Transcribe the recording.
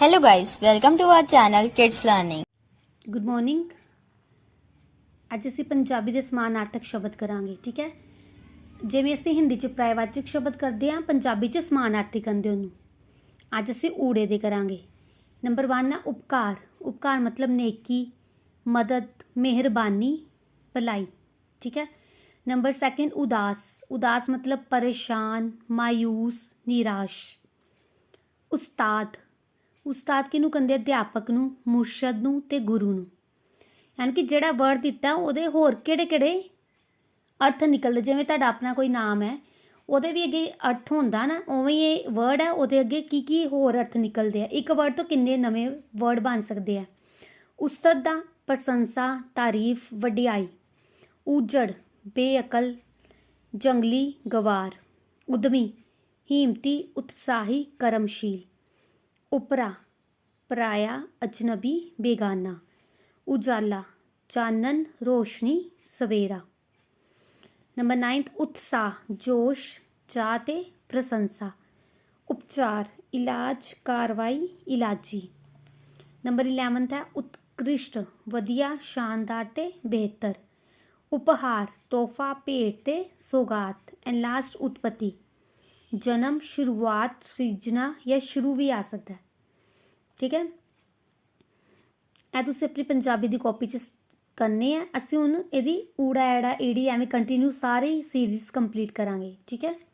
Hello guys, welcome to our channel Kids Learning. Good morning ਅੱਜ ਅਸੀਂ ਪੰਜਾਬੀ ਦੇ ਸਮਾਨਾਰਥਕ ਸ਼ਬਦ ਕਰਾਂਗੇ ਠੀਕ ਹੈ? ਜਿਵੇਂ ਅਸੀਂ ਹਿੰਦੀ 'ਚ ਪ੍ਰਾਇਵਾਚਕ ਸ਼ਬਦ ਕਰਦੇ ਹਾਂ ਪੰਜਾਬੀ 'ਚ ਸਮਾਨਾਰਥੀ ਕਹਿੰਦੇ ਉਹਨੂੰ। ਅੱਜ ਅਸੀਂ ਊੜੇ ਦੇ ਕਰਾਂਗੇ। ਨੰਬਰ 1 ਹੈ ਉਪਕਾਰ। ਉਪਕਾਰ ਮਤਲਬ ਨੇਕੀ ਮਦਦ ਮਿਹਰਬਾਨੀ ਭਲਾਈ ਠੀਕ ਹੈ? ਨੰਬਰ 2 ਉਦਾਸ। ਉਦਾਸ ਮਤਲਬ ਪਰੇਸ਼ਾਨ ਮਾਇੂਸ ਨਿਰਾਸ਼। ਉਸਤਾਦ। ਉਸਤਾਦ ਕਿਹਨੂੰ ਕਹਿੰਦੇ ਅਧਿਆਪਕ ਨੂੰ, ਮੁਰਸ਼ਦ ਨੂੰ ਤੇ ਗੁਰੂ ਨੂੰ। ਯਾਨੀ ਕਿ ਜਿਹੜਾ ਵਰਡ ਦਿੱਤਾ, ਉਹਦੇ ਹੋਰ ਕਿਹੜੇ ਕਿਹੜੇ ਅਰਥ ਨਿਕਲਦੇ? ਜਿਵੇਂ ਤੁਹਾਡਾ ਆਪਣਾ ਕੋਈ ਨਾਮ ਹੈ, ਉਹਦੇ ਵੀ ਅੱਗੇ ਅਰਥ ਹੁੰਦਾ ਨਾ, ਉਵੇਂ ਹੀ ਇਹ ਵਰਡ ਹੈ, ਉਹਦੇ ਅੱਗੇ ਕੀ ਕੀ ਹੋਰ ਅਰਥ ਨਿਕਲਦੇ ਆ? ਇੱਕ ਵਰਡ ਤੋਂ ਕਿੰਨੇ ਨਵੇਂ ਵਰਡ ਬਣ ਸਕਦੇ ਆ? ਉਸਤਤ ਦਾ ਪ੍ਰਸ਼ੰਸਾ, ਤਾਰੀਫ, ਵਡਿਆਈ। ਉਜੜ, ਬੇਅਕਲ, ਜੰਗਲੀ, ਗਵਾਰ। ਉਦਮੀ, ਹਿੰਮਤੀ, ਉਤਸਾਹੀ, ਕਰਮਸ਼ੀਲ। ਉਪਰਾ, ਪਰਾਇਆ, ਅਜਨਬੀ, ਬੇਗਾਨਾ, ਉਜਾਲਾ, ਚਾਨਣ, ਰੋਸ਼ਨੀ, ਸਵੇਰਾ। ਨੰਬਰ 9 ਉਤਸਾਹ, ਜੋਸ਼ ਚਾਹ ਤੇ ਪ੍ਰਸ਼ੰਸਾ। ਉਪਚਾਰ, ਇਲਾਜ, ਕਾਰਵਾਈ, ਇਲਾਜੀ। ਨੰਬਰ 11 ਹੈ, ਉਤਕ੍ਰਿਸ਼ਟ, ਵਧੀਆ, ਸ਼ਾਨਦਾਰ ਤੇ ਬਿਹਤਰ। ਉਪਹਾਰ, ਤੋਹਫਾ, ਭੇਟ ਤੇ ਸੌਗਾਤ। ਐਂਡ ਲਾਸਟ ਉਤਪਤੀ। ਜਨਮ, ਸ਼ੁਰੂਆਤ, ਸਿਰਜਣਾ ਜਾਂ ਸ਼ੁਰੂ ਵੀ ਆ ਸਕਦਾ ਹੈ। ਠੀਕ ਹੈ? ਇਹ ਤੁਸੀਂ ਆਪਣੀ ਪੰਜਾਬੀ ਦੀ ਕਾਪੀ 'ਚ ਸ- ਕਰਨੇ ਆ। ਅਸੀਂ ਹੁਣ ਇਹਦੀ ਊੜਾ ਐੜਾ ਈੜੀ ਐਵੇਂ ਕੰਟੀਨਿਊ ਸਾਰੀ ਸੀਰੀਜ਼ ਕੰਪਲੀਟ ਕਰਾਂਗੇ। ਠੀਕ ਹੈ?